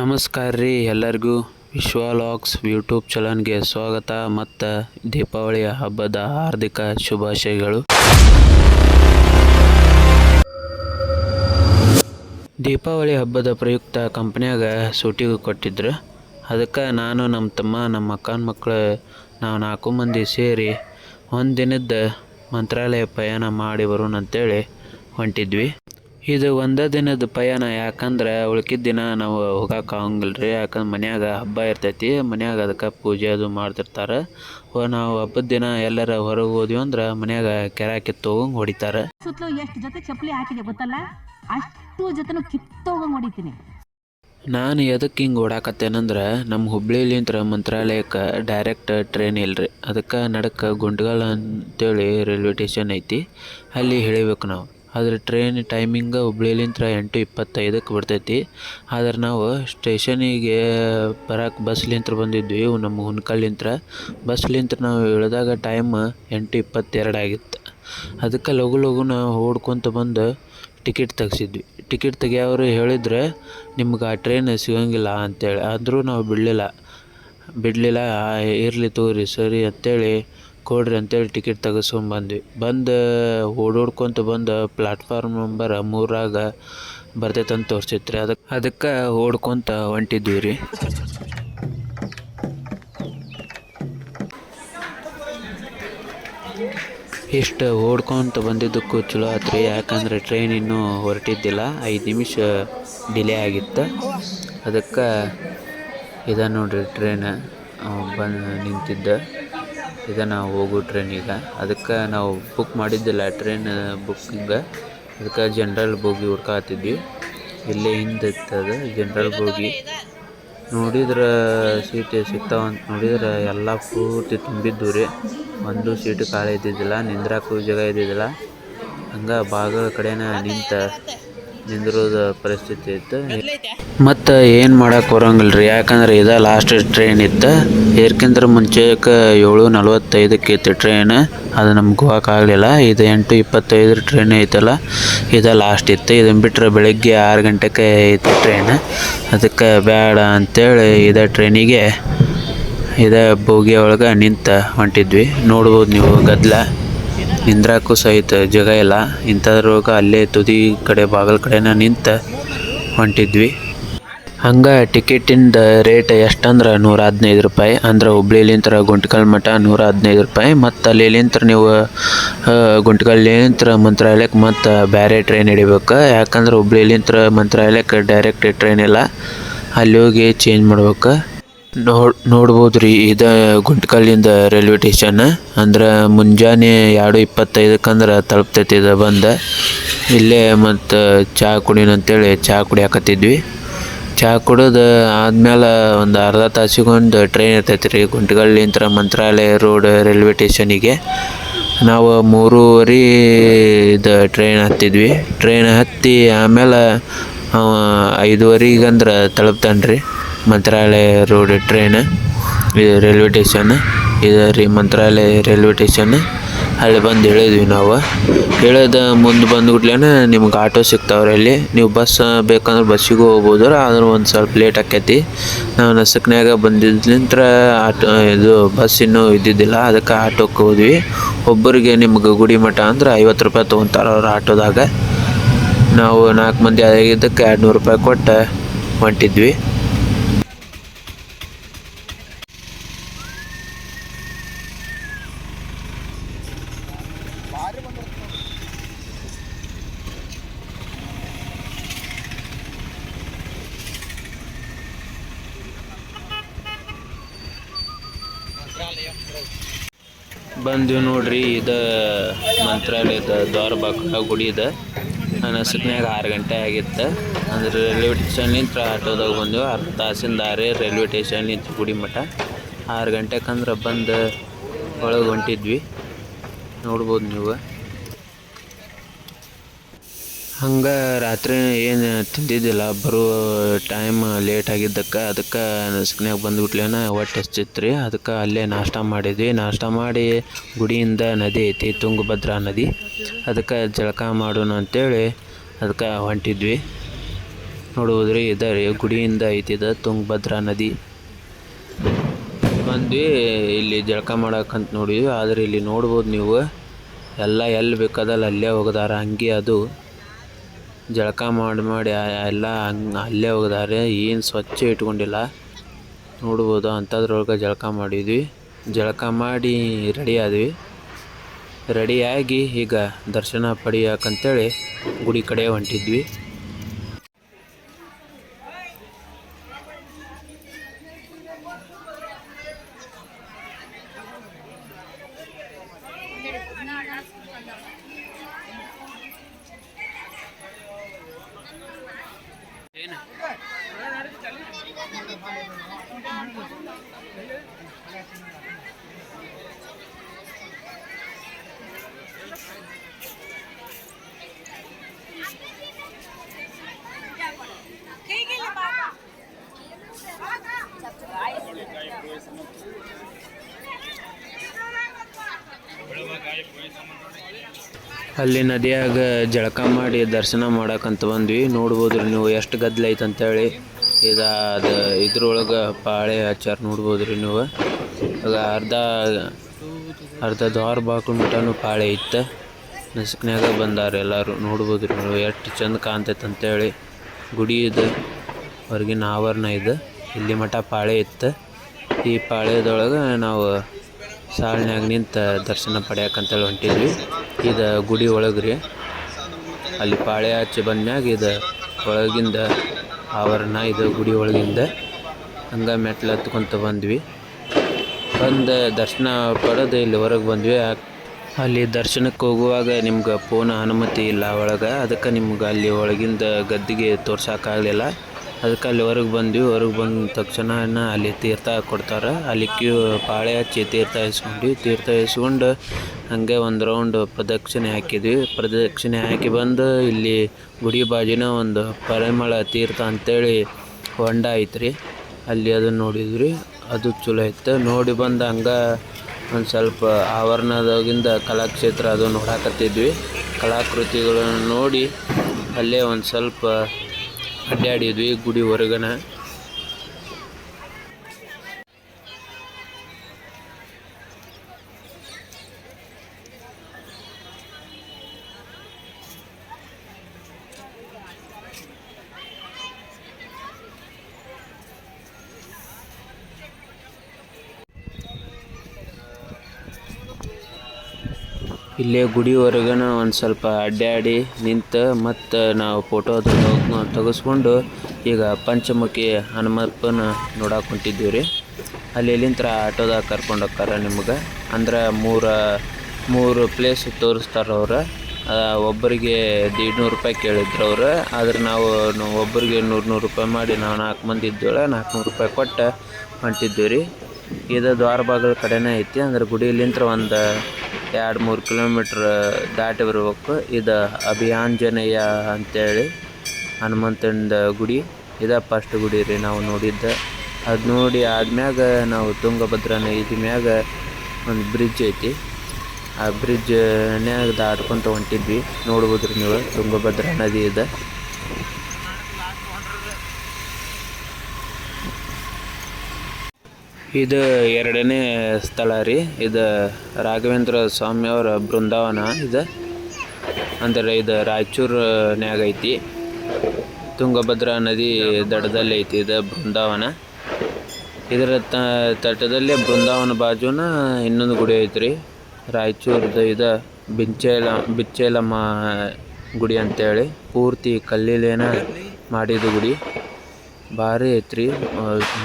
ನಮಸ್ಕಾರ ರೀ ಎಲ್ಲರಿಗೂ ವಿಶ್ವ ಲಾಕ್ಸ್ ಯೂಟ್ಯೂಬ್ ಚಾನಲ್ಗೆ ಸ್ವಾಗತ. ಮತ್ತು ದೀಪಾವಳಿಯ ಹಬ್ಬದ ಹಾರ್ದಿಕ ಶುಭಾಶಯಗಳು. ದೀಪಾವಳಿ ಹಬ್ಬದ ಪ್ರಯುಕ್ತ ಕಂಪ್ನಿಯಾಗ ಸೂಟಿಗೆ ಕೊಟ್ಟಿದ್ರು. ಅದಕ್ಕೆ ನಾನು ನಮ್ಮ ತಮ್ಮ, ನಮ್ಮ ಅಕ್ಕನ ಮಕ್ಕಳು ನಾವು ನಾಲ್ಕು ಮಂದಿ ಸೇರಿ ಒಂದು ದಿನದ ಮಂತ್ರಾಲಯ ಪಯಣ ಮಾಡಿ ಬರೋಣ ಅಂತೇಳಿ ಹೊಂಟಿದ್ವಿ. ಇದು ಒಂದೇ ದಿನದ ಪಯಣ ಯಾಕಂದ್ರೆ ಉಳ್ಕಿದ ದಿನ ನಾವು ಹೋಗಕ್ಕೆ ಆಗಂಗಿಲ್ಲ ರೀ ಯಾಕಂದ್ರೆ ಮನ್ಯಾಗ ಹಬ್ಬ ಇರ್ತೈತಿ ಮನ್ಯಾಗ ಅದಕ್ಕೆ ಪೂಜೆ ಅದು ಮಾಡ್ತಿರ್ತಾರೆ. ಓ ನಾವು ಹಬ್ಬದ ದಿನ ಎಲ್ಲರ ಹೊರಗೆ ಹೋದ್ವಿ ಅಂದ್ರೆ ಮನ್ಯಾಗ ಕೆರ ಕಿತ್ತೋಗಂಗೆ ಹೊಡಿತಾರೆ. ಸುತ್ತಲೂ ಎಷ್ಟು ಜೊತೆ ಚಪ್ಪಲಿ ಹಾಕಿದೆ ಗೊತ್ತಲ್ಲ? ಅಷ್ಟು ಜೊತೆನೂ ಕಿತ್ತೋಗಂಗ್ ಹೊಡಿತೀನಿ. ನಾನು ಎದಕ್ಕೆ ಹಿಂಗೆ ಓಡಾಕತ್ತೇನಂದ್ರೆ ನಮ್ಮ ಹುಬ್ಳಿಲಿಂತ್ರ ಮಂತ್ರಾಲಯಕ್ಕೆ ಡೈರೆಕ್ಟ್ ಟ್ರೈನ್ ಇಲ್ರಿ. ಅದಕ್ಕೆ ನಡಕ್ಕೆ ಗುಂಡ್ಗಲ್ ಅಂತೇಳಿ ರೈಲ್ವೆ ಸ್ಟೇಷನ್ ಐತಿ ಅಲ್ಲಿ ಇಳಿಬೇಕು ನಾವು. ಅದ್ರ ಟ್ರೈನ್ ಟೈಮಿಂಗ್ ಹುಬ್ಳಿಲಿಂತ್ರ ಎಂಟು ಇಪ್ಪತ್ತೈದಕ್ಕೆ ಬಿಡ್ತೈತಿ ಆದ್ರೆ ನಾವು ಸ್ಟೇಷನಿಗೆ ಬರಕ್ಕೆ ಬಸ್ಲಿಂತ್ರ ಬಂದಿದ್ವಿ ನಮ್ಮ ಹುನ್ಕಳ್ಳಿಂತ್ರ ಬಸ್ಲಿಂತ್ರ ನಾವು ಇಳಿದಾಗ ಟೈಮ್ ಎಂಟು ಇಪ್ಪತ್ತೆರಡು ಆಗಿತ್ತು. ಅದಕ್ಕೆ ಲಘು ಲಘುನ ಓಡ್ಕೊತ ಬಂದು ಟಿಕೆಟ್ ತೆಗ್ಸಿದ್ವಿ. ಟಿಕೆಟ್ ತೆಗಿಯೋರು ಹೇಳಿದ್ರೆ, ನಿಮ್ಗೆ ಆ ಟ್ರೈನ್ ಸಿಗೋಂಗಿಲ್ಲ ಅಂತೇಳಿ. ಆದರೂ ನಾವು ಬಿಡಲಿಲ್ಲ. ಬಿಡಲಿಲ್ಲ ಇರಲಿ ತಗೋರಿ, ಸರಿ ಅಂತೇಳಿ ಕೊಡ್ರಿ ಅಂತೇಳಿ ಟಿಕೆಟ್ ತೆಗೆಸ್ಕೊಂಬಂದ್ವಿ. ಬಂದು ಓಡೋಡ್ಕೊಂತ ಬಂದು ಪ್ಲಾಟ್ಫಾರ್ಮ್ ನಂಬರ್ ಮೂರಾಗ ಬರ್ತೈತಂತ ತೋರಿಸಿತ್ರಿ. ಅದಕ್ಕೆ ಅದಕ್ಕೆ ಓಡ್ಕೊಂತ ಹೊಂಟಿದ್ವಿ ರೀ. ಇಷ್ಟು ಓಡ್ಕೊಂತ ಬಂದಿದ್ದಕ್ಕೂ ಚಲೋ ಆತ್ರಿ. ಯಾಕಂದ್ರೆ ಟ್ರೈನ್ ಇನ್ನೂ ಹೊರಟಿದ್ದಿಲ್ಲ. ಐದು ನಿಮಿಷ ಡಿಲೇ ಆಗಿತ್ತು. ಅದಕ್ಕೆ ಇದ ನೋಡ್ರಿ ಟ್ರೈನ್ ಬಂದು ನಿಂತಿದ್ದ. ಇದ ನಾವು ಹೋಗೋ ಟ್ರೈನ್ ಈಗ. ಅದಕ್ಕೆ ನಾವು ಬುಕ್ ಮಾಡಿದ್ದಿಲ್ಲ ಟ್ರೈನ್ ಬುಕ್ಕಿಂಗ ಅದಕ್ಕೆ ಜನ್ರಲ್ ಬೋಗಿ ಹುಡ್ಕಾತಿದ್ವಿ. ಇಲ್ಲೇ ಅದು ಜನ್ರಲ್ ಬೋಗಿ ನೋಡಿದ್ರೆ ಸೀಟ್ ಸಿಗ್ತಾವ ಅಂತ ನೋಡಿದ್ರೆ ಎಲ್ಲ ಪೂರ್ತಿ ತುಂಬಿದ್ದು ರೀ. ಒಂದು ಸೀಟು ಖಾಲಿ ಇದ್ದಿದ್ದಿಲ್ಲ, ನಿಂದ್ರಾಕು ಜಾಗ ಇದ್ದಿದ್ದಿಲ್ಲ. ಹಂಗೆ ಬಾಗಿಲ ಕಡೆನ ನಿಂತ ನಿಂದಿರೋದು ಪರಿಸ್ಥಿತಿ ಇತ್ತು. ಮತ್ತು ಏನು ಮಾಡೋಕೆ ಬರೋಂಗಿಲ್ಲ ರೀ ಯಾಕಂದ್ರೆ ಇದ ಲಾಸ್ಟ್ ಟ್ರೈನ್ ಇತ್ತು. ಇದಕ್ಕಿಂತ ಮುಂಚೆಕ್ಕೆ ಏಳು ನಲ್ವತ್ತೈದಕ್ಕೆ ಇತ್ತು ಟ್ರೈನ್ ಅದು ನಮ್ಗೆ ಹೋಗೋಕ್ಕಾಗಲಿಲ್ಲ ಇದು ಎಂಟು ಇಪ್ಪತ್ತೈದರ ಟ್ರೈನ್ ಐತಲ್ಲ. ಇದು ಲಾಸ್ಟ್ ಇತ್ತು. ಇದನ್ನು ಬಿಟ್ಟರೆ ಬೆಳಗ್ಗೆ ಆರು ಗಂಟೆಗೆ ಇತ್ತು ಟ್ರೈನ್ ಅದಕ್ಕೆ ಬೇಡ ಅಂತೇಳಿ ಇದೇ ಟ್ರೈನಿಗೆ ಇದೇ ಬೋಗಿ ಒಳಗೆ ನಿಂತ ಹೊಂಟಿದ್ವಿ. ನೋಡ್ಬೋದು ನೀವು ಗದ್ದಲ ನಿಂದ್ರಾಕು ಸಹಿತ ಜಗ ಇಲ್ಲ. ಇಂಥದ್ರೊಳಗೆ ಅಲ್ಲೇ ತುದಿ ಕಡೆ, ಬಾಗಲ ಕಡೆನ ನಿಂತ ಹೊಂಟಿದ್ವಿ. ಹಂಗೆ ಟಿಕೆಟಿಂದ ರೇಟ್ ಎಷ್ಟಂದ್ರೆ ನೂರ ಹದಿನೈದು ರೂಪಾಯಿ. ಅಂದ್ರೆ ಹುಬ್ಳಿಲಿಂತ್ರ ಗುಂಟ್ಕಲ್ ಮಠ ನೂರ ಹದಿನೈದು ರೂಪಾಯಿ. ಮತ್ತು ಅಲ್ಲಿಲಿಂತ್ರ ನೀವು ಗುಂಟ್ಕಲ್ಲಿಂತ್ರ ಮಂತ್ರಾಲಯಕ್ಕೆ ಮತ್ತು ಬೇರೆ ಟ್ರೈನ್ ಹಿಡಿಬೇಕು. ಯಾಕಂದ್ರೆ ಹುಬ್ಳಿಲಿಂತ್ರ ಮಂತ್ರಾಲಯಕ್ಕೆ ಡೈರೆಕ್ಟ್ ಟ್ರೈನ್ ಇಲ್ಲ. ಅಲ್ಲಿ ಹೋಗಿ ಚೇಂಜ್ ಮಾಡ್ಬೇಕು. ನೋಡ್ ನೋಡ್ಬೋದು ರೀ ಇದು ಗುಂಟ್ಕಲ್ಲಿಂದ ರೈಲ್ವೆ ಸ್ಟೇಷನ್. ಅಂದ್ರೆ ಮುಂಜಾನೆ ಎರಡು ಇಪ್ಪತ್ತೈದಕ್ಕಂದ್ರೆ ತಲುಪ್ತೈತಿ ಇದು ಬಂದು. ಇಲ್ಲೇ ಮತ್ತು ಚಹಾ ಕುಡಿನ ಅಂತೇಳಿ ಚಹಾ ಕುಡಿಯಾಕತ್ತಿದ್ವಿ. ಚಹಾ ಕುಡಿದು ಆದ್ಮೇಲೆ ಒಂದು ಅರ್ಧ ತಾಸಿಗೊಂದು ಟ್ರೈನ್ ಇರ್ತೈತಿ ರೀ ಗುಂಟ್ಕಲ್ಲಿಂತ್ರ ಮಂತ್ರಾಲಯ ರೋಡ್ ರೈಲ್ವೆ ಸ್ಟೇಷನಿಗೆ. ನಾವು ಮೂರುವರೆ ಇದು ಟ್ರೈನ್ ಹತ್ತಿದ್ವಿ. ಟ್ರೈನ್ ಹತ್ತಿ ಆಮೇಲೆ ಐದುವರೆಗಂದ್ರೆ ತಲುಪ್ತಾನೆ ರೀ ಮಂತ್ರಾಲಯ ರೋಡ್ ಟ್ರೈನ್ ಇದು ರೈಲ್ವೆ ಸ್ಟೇಷನ್ ಇದು ರೀ ಮಂತ್ರಾಲಯ ರೈಲ್ವೆ ಸ್ಟೇಷನ್ ಅಲ್ಲಿ ಬಂದು ಹೇಳಿದ್ವಿ ನಾವು. ಹೇಳೋದ ಮುಂದೆ ಬಂದ್ಬಿಟ್ಲೇನೆ ನಿಮ್ಗೆ ಆಟೋ ಸಿಗ್ತಾವ್ರಿ ಅಲ್ಲಿ. ನೀವು ಬಸ್ ಬೇಕಂದ್ರೆ ಬಸ್ಸಿಗೆ ಹೋಗ್ಬೋದು ಆದ್ರೆ ಒಂದು ಸ್ವಲ್ಪ ಲೇಟ್ ಆಕೈತಿ. ನಾವು ನಸಕ್ನ್ಯಾಗ ಬಂದಿದ್ಲಿಂತ್ರ ಆಟೋ ಇದು ಬಸ್ ಇನ್ನೂ ಇದ್ದಿದ್ದಿಲ್ಲ. ಅದಕ್ಕೆ ಆಟೋಕ್ಕೆ ಹೋದ್ವಿ. ಒಬ್ಬರಿಗೆ ನಿಮ್ಗೆ ಗುಡಿ ಮಠ ಅಂದ್ರೆ ಐವತ್ತು ರೂಪಾಯಿ ತೊಗೊತಾರೆ ಅವ್ರ ಆಟೋದಾಗ. ನಾವು ನಾಲ್ಕು ಮಂದಿ ಆಗಿದ್ದಕ್ಕೆ ಎರಡು ನೂರು ರೂಪಾಯಿ ಕೊಟ್ಟು ಹೊಂಟಿದ್ವಿ. ಬಂದ್ವಿ ನೋಡ್ರಿ, ಇದ ಮಂತ್ರಾಲಯದ ದ್ವಾರ ಬಾಗಿಲ ಗುಡಿ ಇದೆ. ನಾನು ಹಸಕ್ನ್ಯಾಗ ಆರು ಗಂಟೆ ಆಗಿತ್ತು. ಅಂದ್ರೆ ರೈಲ್ವೆ ಸ್ಟೇಷನ್ಲಿಂತ ಆಟೋದಾಗ ಬಂದೆವು. ಅರ್ಧ ತಾಸಿನ ದಾರಿ ರೈಲ್ವೆ ಸ್ಟೇಷನ್ಲಿಂತ ಗುಡಿ ಮಠ. ಆರು ಗಂಟೆಕಂದ್ರೆ ಬಂದು ಒಳಗೆ ಹೊಂಟಿದ್ವಿ. ನೋಡ್ಬೋದು ನೀವು. ಹಂಗೆ ರಾತ್ರಿ ಏನು ತಿಂದಿದ್ದಿಲ್ಲ, ಬರೋ ಟೈಮ್ ಲೇಟ್ ಆಗಿದ್ದಕ್ಕೆ, ಅದಕ್ಕೆ ನಸ್ಕ್ನ್ಯಾಗ ಬಂದ್ಬಿಟ್ಲೇನ ಹೊಟ್ಟೆ ಹಚ್ಚಿತ್ತು ರೀ ಅದಕ್ಕೆ ಅಲ್ಲೇ ನಾಷ್ಟ ಮಾಡಿದ್ವಿ. ನಾಷ್ಟ ಮಾಡಿ ಗುಡಿಯಿಂದ ನದಿ ಐತಿ, ತುಂಗಭದ್ರಾ ನದಿ. ಅದಕ್ಕೆ ಜಳಕ ಮಾಡೋಣ ಅಂತೇಳಿ ಅದಕ್ಕೆ ಹೊಂಟಿದ್ವಿ. ನೋಡುವುದ್ರಿ ಇದೆ ರೀ, ಗುಡಿಯಿಂದ ಐತಿ ಇದು ತುಂಗಭದ್ರಾ ನದಿ. ಬಂದ್ವಿ, ಇಲ್ಲಿ ಜಳಕ ಮಾಡಕ್ಕಂತ ನೋಡಿದ್ವಿ. ಆದರೆ ಇಲ್ಲಿ ನೋಡ್ಬೋದು ನೀವು, ಎಲ್ಲ ಎಲ್ಲಿ ಬೇಕಾದಲ್ಲಿ ಅಲ್ಲೇ ಹೋಗದಾರ, ಹಂಗೆ ಅದು. ಜಳಕ ಮಾಡಿ ಮಾಡಿ ಎಲ್ಲ ಅಲ್ಲೇ ಹೋಗಿದ್ದಾರೆ. ಏನು ಸ್ವಚ್ಛ ಇಟ್ಕೊಂಡಿಲ್ಲ. ನೋಡ್ಬೋದು ಅಂಥದ್ರೊಳಗೆ ಜಳಕ ಮಾಡಿದ್ವಿ. ಜಳಕ ಮಾಡಿ ರೆಡಿ ಆದ್ವಿ. ರೆಡಿಯಾಗಿ ಈಗ ದರ್ಶನ ಪಡಿಯಕ್ಕಂತೇಳಿ ಗುಡಿ ಕಡೆ ಹೊಂಟಿದ್ವಿ. ಅಲ್ಲಿ ನದಿಯಾಗ ಜಳಕ ಮಾಡಿ ದರ್ಶನ ಮಾಡಕ್ಕಂತ ಬಂದ್ವಿ. ನೋಡ್ಬೋದ್ರಿ ನೀವು ಎಷ್ಟು ಗದ್ದಲ ಐತೆ ಅಂತೇಳಿ. ಇದು ಅದು ಇದ್ರೊಳಗೆ ಪಾಳೆ ಹಚ್ಚಾರ ನೋಡ್ಬೋದ್ರಿ ನೀವು. ಅರ್ಧ ಅರ್ಧ ದ್ವಾರ ಬಾಕು ಮಟನು ಪಾಳೆ ಇತ್ತು. ನಸುಕ್ನ್ಯಾಗ ಬಂದಾರ ಎಲ್ಲರೂ. ನೋಡ್ಬೋದ್ರಿ ನೀವು ಎಷ್ಟು ಚಂದ ಕಾಣ್ತೈತೆ ಅಂತೇಳಿ. ಗುಡಿ ಇದು, ಹೊರಗಿನ ಆವರಣ ಇದು. ಇಲ್ಲಿ ಮಠ ಪಾಳೆ ಇತ್ತು. ಈ ಪಾಳ್ಯದೊಳಗೆ ನಾವು ಸಾಲಿನಾಗ ನಿಂತ ದರ್ಶನ ಪಡೆಯಕ್ಕಂತೇಳಿ ಹೊಂಟಿದ್ವಿ. ಇದು ಗುಡಿ ಒಳಗೆ ರೀ. ಅಲ್ಲಿ ಪಾಳೆ ಹಚ್ಚಿ ಬಂದ್ಮ್ಯಾಗ ಇದು ಒಳಗಿಂದ ಆವರಣ, ಇದು ಗುಡಿ ಒಳಗಿಂದ ಹಂಗೆ ಮೆಟ್ಲು ಹತ್ಕೊಂತ ಬಂದ್ವಿ. ಬಂದು ದರ್ಶನ ಪಡೆದು ಇಲ್ಲಿ ಹೊರಗೆ ಬಂದ್ವಿ. ಅಲ್ಲಿ ದರ್ಶನಕ್ಕೆ ಹೋಗುವಾಗ ನಿಮ್ಗೆ ಫೋನ್ ಅನುಮತಿ ಇಲ್ಲ ಒಳಗೆ. ಅದಕ್ಕೆ ನಿಮ್ಗೆ ಅಲ್ಲಿ ಒಳಗಿಂದ ಗದ್ದಿಗೆ ತೋರ್ಸೋಕ್ಕಾಗಲಿಲ್ಲ ಅದಕ್ಕೆ ಅಲ್ಲಿ ಹೊರಗೆ ಬಂದ್ವಿ. ಹೊರಗೆ ಬಂದ ತಕ್ಷಣ ಅಲ್ಲಿ ತೀರ್ಥ ಕೊಡ್ತಾರೆ. ಅಲ್ಲಿ ಕ್ಯೂ ಪಾಳೆ ಹಚ್ಚಿ ತೀರ್ಥ ಇಸ್ಕೊಂಡ್ವಿ ತೀರ್ಥ ಇಸ್ಕೊಂಡು ಹಾಗೆ ಒಂದು ರೌಂಡ್ ಪ್ರದಕ್ಷಿಣೆ ಹಾಕಿದ್ವಿ. ಪ್ರದಕ್ಷಿಣೆ ಹಾಕಿ ಬಂದು ಇಲ್ಲಿ ಗುಡಿ ಬಾಜಿನ ಒಂದು ಪರಿಮಳ ತೀರ್ಥ ಅಂತೇಳಿ ಹೊಂಡ ಐತ್ರಿ. ಅಲ್ಲಿ ಅದನ್ನು ನೋಡಿದ್ವಿ. ಅದು ಚಲೋ ಇತ್ತು. ನೋಡಿ ಬಂದು ಹಂಗೆ ಒಂದು ಸ್ವಲ್ಪ ಆವರಣದಾಗಿಂದ ಕಲಾಕ್ಷೇತ್ರ ಅದು ನೋಡಾಕತ್ತಿದ್ವಿ. ಕಲಾಕೃತಿಗಳನ್ನು ನೋಡಿ ಅಲ್ಲೇ ಒಂದು ಸ್ವಲ್ಪ ಅಡ್ಡಾಡಿದ್ವಿ ಗುಡಿ ಹೊರಗನ. ಇಲ್ಲೇ ಗುಡಿ ಹೊರಗನ ಒಂದು ಸ್ವಲ್ಪ ಅಡ್ಡಾಡಿ ನಿಂತು ಮತ್ತು ನಾವು ಫೋಟೋ ತೆಗೆಸ್ಕೊಂಡು ಈಗ ಪಂಚಮುಖಿ ಹನುಮಪ್ಪನ ನೋಡಕ್ಕೆ ಹೊಂಟಿದ್ದೀವಿ ರೀ. ಅಲ್ಲಿ ಎಲ್ಲಿಂತ್ರ ಆಟೋದಾಗ ಕರ್ಕೊಂಡು ಹೋಗ್ತಾರೆ ನಿಮ್ಗೆ. ಅಂದ್ರೆ ಮೂರು ಮೂರು ಪ್ಲೇಸ್ ತೋರಿಸ್ತಾರೆ ಅವ್ರು. ಒಬ್ಬರಿಗೆ ನೂರು ರೂಪಾಯಿ ಕೇಳಿದ್ರು ಅವ್ರು. ಆದ್ರೆ ನಾವು ಒಬ್ಬರಿಗೆ ನೂರು ನೂರು ರೂಪಾಯಿ ಮಾಡಿ ನಾವು ನಾಲ್ಕು ಮಂದಿ ಇದ್ದೇವೆ ನಾಲ್ಕುನೂರು ರೂಪಾಯಿ ಕೊಟ್ಟು ಹೊಂಟಿದ್ದೀವಿ ರೀ. ಇದು ದ್ವಾರ ಬಾಗಿಲ ಕಡೆನೇ ಐತಿ. ಅಂದ್ರೆ ಗುಡಿಲಿಂತ್ರ ಒಂದು ಎರಡು ಮೂರು ಕಿಲೋಮೀಟ್ರ್ ದಾಟಿ ಬರ್ಬೇಕು. ಇದು ಅಭಿಯಾಂಜನೇಯ ಅಂತೇಳಿ ಹನುಮಂತಂದ ಗುಡಿ. ಇದು ಫಸ್ಟ್ ಗುಡಿ ರೀ ನಾವು ನೋಡಿದ್ದ. ಅದು ನೋಡಿ ಆದ್ಮ್ಯಾಗ ನಾವು ತುಂಗಭದ್ರಾ ನದಿ ಮ್ಯಾಗ ಒಂದು ಬ್ರಿಡ್ಜ್ ಐತಿ. ಆ ಬ್ರಿಡ್ಜ್ನ್ಯಾಗ ದಾಟ್ಕೊಂತ ಹೊಂಟಿದ್ವಿ. ನೋಡ್ಬೋದ್ರಿ ನೀವು, ತುಂಗಭದ್ರಾ ನದಿ ಇದೆ. ಇದು ಎರಡನೇ ಸ್ಥಳ ರೀ. ಇದು ರಾಘವೇಂದ್ರ ಸ್ವಾಮಿಯವರ ಬೃಂದಾವನ ಇದು. ಅಂದರೆ ಇದು ರಾಯಚೂರಿನಾಗ ಐತಿ. ತುಂಗಭದ್ರಾ ನದಿ ದಡದಲ್ಲಿ ಐತಿ ಇದು ಬೃಂದಾವನ. ಇದರ ತಟದಲ್ಲೇ ಬೃಂದಾವನ ಬಾಜುನ ಇನ್ನೊಂದು ಗುಡಿ ಐತ್ರಿ. ರಾಯಚೂರ್ದು ಇದು ಬಿಂಚೇಲ, ಬಿಚ್ಚೇಲಮ್ಮ ಗುಡಿ ಅಂತೇಳಿ ಪೂರ್ತಿ ಕಲ್ಲಿಲೇನ ಮಾಡಿದ ಗುಡಿ. ಭಾರಿ ಐತ್ರಿ.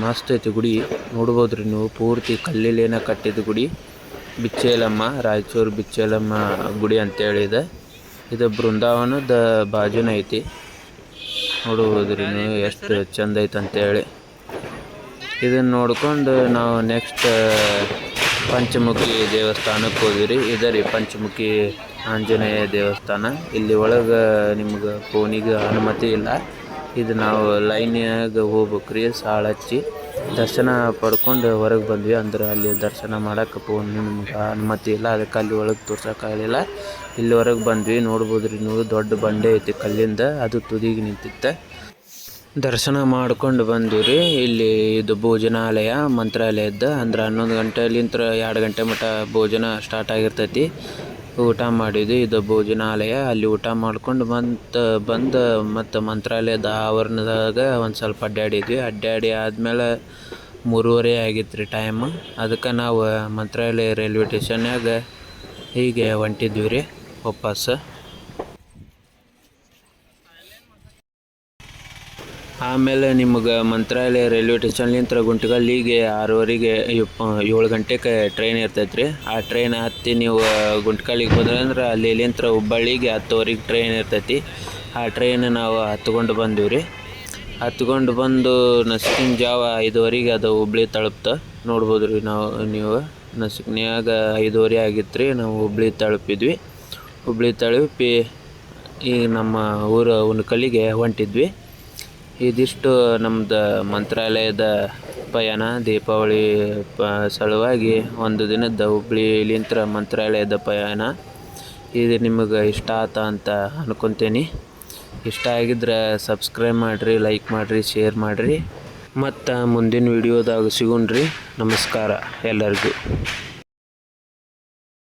ಮಸ್ತ್ ಐತಿ ಗುಡಿ. ನೋಡ್ಬೋದ್ರಿ ನೀವು. ಪೂರ್ತಿ ಕಲ್ಲಿಲೇನ ಕಟ್ಟಿದ ಗುಡಿ. ಬಿಚ್ಚೇಲಮ್ಮ, ರಾಯಚೂರು ಬಿಚ್ಚೇಲಮ್ಮ ಗುಡಿ ಅಂತೇಳಿ ಇದೆ. ಇದು ಬೃಂದಾವನದ ಬಾಜುನ ಐತಿ. ನೋಡ್ಬೋದ್ರಿ ನೀವು ಎಷ್ಟು ಚಂದ ಐತೆ ಅಂತೇಳಿ. ಇದನ್ನು ನೋಡ್ಕೊಂಡು ನಾವು ನೆಕ್ಸ್ಟ್ ಪಂಚಮುಖಿ ದೇವಸ್ಥಾನಕ್ಕೆ ಹೋದಿರಿ ಇದರಿ ಪಂಚಮುಖಿ ಆಂಜನೇಯ ದೇವಸ್ಥಾನ. ಇಲ್ಲಿ ಒಳಗೆ ನಿಮ್ಗೆ ಫೋನಿಗೆ ಅನುಮತಿ ಇಲ್ಲ. ಇದು ನಾವು ಲೈನ್ಯಾಗ ಹೋಗ್ಬೇಕು ರೀ ಸಾಳ ಹಚ್ಚಿ. ದರ್ಶನ ಪಡ್ಕೊಂಡು ಹೊರಗೆ ಬಂದ್ವಿ. ಅಂದ್ರೆ ಅಲ್ಲಿ ದರ್ಶನ ಮಾಡೋಕೆ ಫೋನ್ ನಿಮ್ಗೆ ಅನುಮತಿ ಇಲ್ಲ. ಅದಕ್ಕೆ ಅಲ್ಲಿ ಒಳಗೆ ತೋರ್ಸೋಕ್ಕಾಗಲಿಲ್ಲ ಇಲ್ಲಿ ಹೊರಗೆ ಬಂದ್ವಿ. ನೋಡ್ಬೋದ್ರಿ ನೀವು, ದೊಡ್ಡ ಬಂಡೆ ಐತಿ ಕಲ್ಲಿಂದ. ಅದು ತುದಿಗೆ ನಿಂತಿತ್ತೆ. ದರ್ಶನ ಮಾಡ್ಕೊಂಡು ಬಂದ್ವಿ ರೀ ಇಲ್ಲಿ ಇದು ಭೋಜನಾಲಯ ಮಂತ್ರಾಲಯದ ಅಂದ್ರೆ ಹನ್ನೊಂದು ಗಂಟೆಲಿಂತ್ರ ಎರಡು ಗಂಟೆ ಮಟ್ಟ ಭೋಜನ ಸ್ಟಾರ್ಟ್ ಆಗಿರ್ತೈತಿ. ಊಟ ಮಾಡಿದ್ವಿ ಇದು ಭೋಜನಾಲಯ. ಅಲ್ಲಿ ಊಟ ಮಾಡ್ಕೊಂಡು ಬಂತ, ಬಂದು ಮತ್ತು ಮಂತ್ರಾಲಯದ ಆವರಣದಾಗ ಒಂದು ಸ್ವಲ್ಪ ಅಡ್ಡಾಡಿದ್ವಿ ಅಡ್ಡಾಡಿ ಆದಮೇಲೆ ಮೂರುವರೆ ಆಗಿತ್ತು ರೀ ಟೈಮ್ ಅದಕ್ಕೆ ನಾವು ಮಂತ್ರಾಲಯ ರೈಲ್ವೆ ಸ್ಟೇಷನ್ಯಾಗ ಹೀಗೆ ಹೊಂಟಿದ್ವಿ ರೀ ವಾಪಸ್. ಆಮೇಲೆ ನಿಮ್ಗೆ ಮಂತ್ರಾಲಯ ರೈಲ್ವೆ ಸ್ಟೇಷನ್ಲಿಂತ್ರ ಗುಂಟಗಲ್ಲಿಗೆ ಆರೂವರೆಗೆ ಇಪ್ಪ- ಏಳು ಗಂಟೆಗೆ ಟ್ರೈನ್ ಇರ್ತೈತೆ ರೀ ಆ ಟ್ರೈನ್ ಹತ್ತಿ ನೀವು ಗುಂಟ್ಕಲ್ಲಿಗೆ ಹೋದ್ರೆ ಅಂದ್ರೆ ಅಲ್ಲಿ ಇಲ್ಲಿಂತ್ರ ಹುಬ್ಬಳ್ಳಿಗೆ ಹತ್ತುವರೆಗೆ ಟ್ರೈನ್ ಇರ್ತೈತಿ. ಆ ಟ್ರೈನ್ ನಾವು ಹತ್ಕೊಂಡು ಬಂದೀವಿ ರೀ. ಹತ್ಕೊಂಡು ಬಂದು ನಸುಕಿನ ಜಾವ ಐದುವರೆಗೆ ಅದು ಹುಬ್ಳಿ ತಲುಪ್ತ. ನೋಡ್ಬೋದು ರೀ ನಾವು, ನೀವು. ನಸುಕಿನ್ಯಾಗ ಐದುವರೆ ಆಗಿತ್ತು ರೀ ನಾವು ಹುಬ್ಳಿ ತಲುಪಿದ್ವಿ. ಹುಬ್ಳಿ ತಲುಪಿ ಈಗ ನಮ್ಮ ಊರು ಉಣ್ಕಲ್ಲಿಗೆ ಹೊಂಟಿದ್ವಿ. ಇದಿಷ್ಟು ನಮ್ಮದು ಮಂತ್ರಾಲಯದ ಪಯಣ, ದೀಪಾವಳಿ ಪ, ಸಲುವಾಗಿ ಒಂದು ದಿನದ ಹುಬ್ಳಿಲಿಂತ್ರ ಮಂತ್ರಾಲಯದ ಪಯಣ. ಇದು ನಿಮಗೆ ಇಷ್ಟ ಆತ ಅಂತ ಅನ್ಕೊತೀನಿ. ಇಷ್ಟ ಆಗಿದ್ರೆ ಸಬ್ಸ್ಕ್ರೈಬ್ ಮಾಡಿರಿ, ಲೈಕ್ ಮಾಡಿರಿ, ಶೇರ್ ಮಾಡಿರಿ. ಮತ್ತು ಮುಂದಿನ ವಿಡಿಯೋದಾಗ ಸಿಗೋಣ್ರಿ. ನಮಸ್ಕಾರ ಎಲ್ಲರಿಗೂ.